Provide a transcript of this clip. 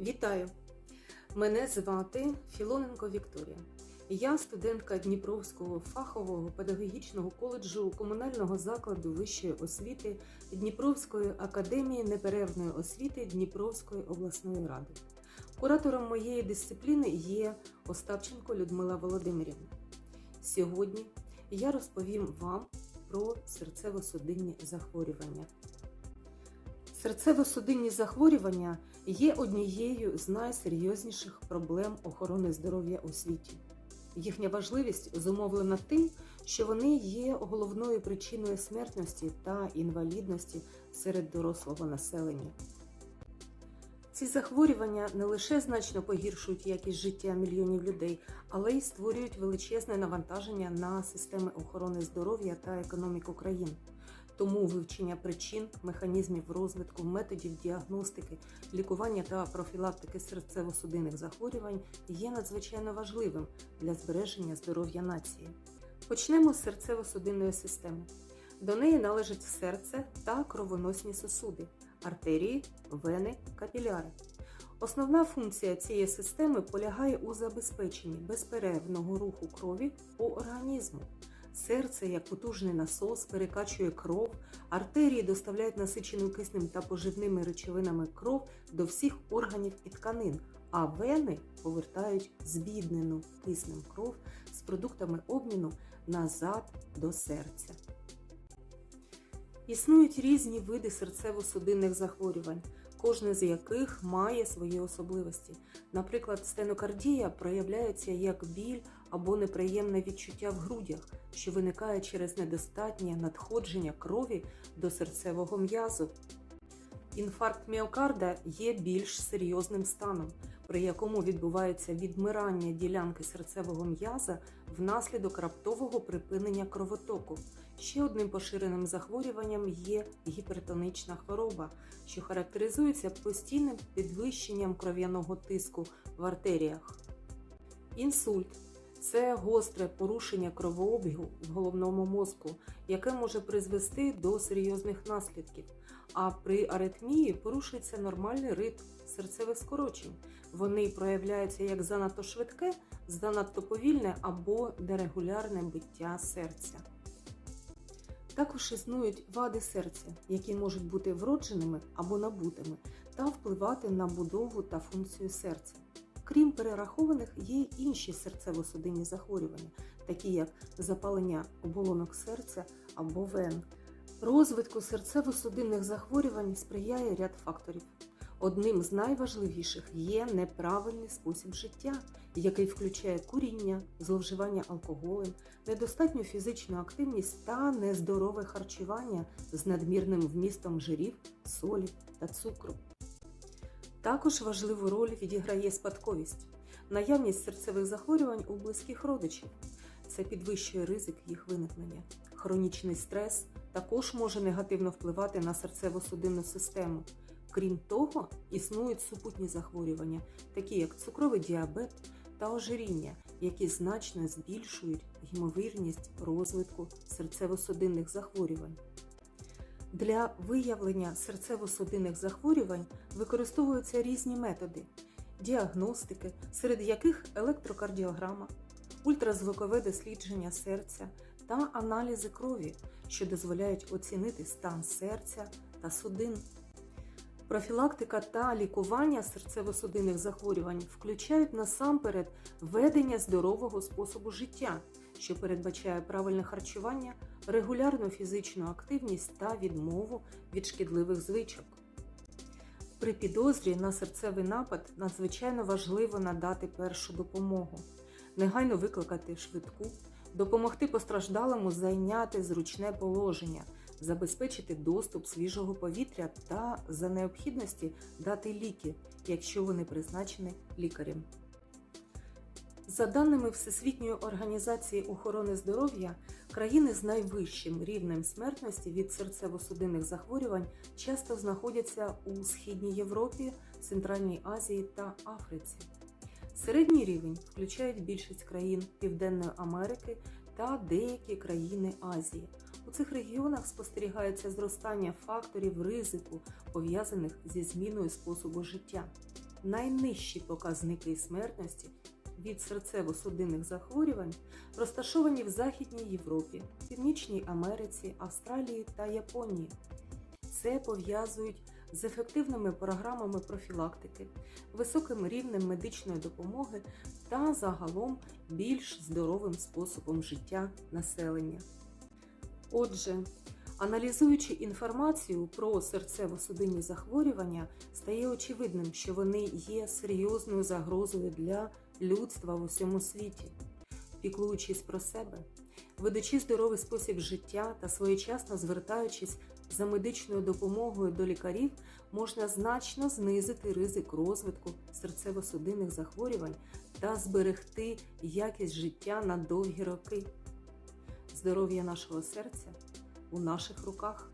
Вітаю! Мене звати Філоненко Вікторія. Я студентка Дніпровського фахового педагогічного коледжу комунального закладу вищої освіти Дніпровської академії неперервної освіти Дніпровської обласної ради. Куратором моєї дисципліни є Остапченко Людмила Володимирівна. Сьогодні я розповім вам про серцево-судинні захворювання. Серцево-судинні захворювання є однією з найсерйозніших проблем охорони здоров'я у світі. Їхня важливість зумовлена тим, що вони є головною причиною смертності та інвалідності серед дорослого населення. Ці захворювання не лише значно погіршують якість життя мільйонів людей, але й створюють величезне навантаження на системи охорони здоров'я та економіку країн. Тому вивчення причин, механізмів розвитку, методів діагностики, лікування та профілактики серцево-судинних захворювань є надзвичайно важливим для збереження здоров'я нації. Почнемо з серцево-судинної системи. До неї належать серце та кровоносні сосуди, артерії, вени, капіляри. Основна функція цієї системи полягає у забезпеченні безперервного руху крові по організму. Серце, як потужний насос, перекачує кров, артерії доставляють насичену киснем та поживними речовинами кров до всіх органів і тканин, а вени повертають збіднену киснем кров з продуктами обміну назад до серця. Існують різні види серцево-судинних захворювань, кожне з яких має свої особливості. Наприклад, стенокардія проявляється як біль або неприємне відчуття в грудях, що виникає через недостатнє надходження крові до серцевого м'язу. Інфаркт міокарда є більш серйозним станом, при якому відбувається відмирання ділянки серцевого м'яза внаслідок раптового припинення кровотоку. Ще одним поширеним захворюванням є гіпертонічна хвороба, що характеризується постійним підвищенням кров'яного тиску в артеріях. Інсульт це гостре порушення кровообігу в головному мозку, яке може призвести до серйозних наслідків. А при аритмії порушується нормальний ритм серцевих скорочень. Вони проявляються як занадто швидке, занадто повільне або дерегулярне биття серця. Також існують вади серця, які можуть бути вродженими або набутими та впливати на будову та функцію серця. Крім перерахованих, є й інші серцево-судинні захворювання, такі як запалення оболонок серця або вен. Розвитку серцево-судинних захворювань сприяє ряд факторів. Одним з найважливіших є неправильний спосіб життя, який включає куріння, зловживання алкоголем, недостатню фізичну активність та нездорове харчування з надмірним вмістом жирів, солі та цукру. Також важливу роль відіграє спадковість, наявність серцевих захворювань у близьких родичів. Це підвищує ризик їх виникнення. Хронічний стрес також може негативно впливати на серцево-судинну систему. Крім того, існують супутні захворювання, такі як цукровий діабет та ожиріння, які значно збільшують ймовірність розвитку серцево-судинних захворювань. Для виявлення серцево-судинних захворювань використовуються різні методи діагностики, серед яких електрокардіограма, ультразвукове дослідження серця та аналізи крові, що дозволяють оцінити стан серця та судин. Профілактика та лікування серцево-судинних захворювань включають насамперед ведення здорового способу життя, що передбачає правильне харчування, регулярну фізичну активність та відмову від шкідливих звичок. При підозрі на серцевий напад надзвичайно важливо надати першу допомогу, негайно викликати швидку, допомогти постраждалому зайняти зручне положення, забезпечити доступ свіжого повітря та за необхідності дати ліки, якщо вони призначені лікарем. За даними Всесвітньої організації охорони здоров'я, країни з найвищим рівнем смертності від серцево-судинних захворювань часто знаходяться у Східній Європі, Центральній Азії та Африці. Середній рівень включають більшість країн Південної Америки та деякі країни Азії. У цих регіонах спостерігається зростання факторів ризику, пов'язаних зі зміною способу життя. найнижчі показники смертності від серцево-судинних захворювань розташовані в Західній Європі, Північній Америці, Австралії та Японії. Це пов'язують з ефективними програмами профілактики, високим рівнем медичної допомоги та загалом більш здоровим способом життя населення. Отже, аналізуючи інформацію про серцево-судинні захворювання, стає очевидним, що вони є серйозною загрозою для людства в усьому світі. Піклуючись про себе, ведучи здоровий спосіб життя та своєчасно звертаючись за медичною допомогою до лікарів, можна значно знизити ризик розвитку серцево-судинних захворювань та зберегти якість життя на довгі роки. Здоров'я нашого серця у наших руках.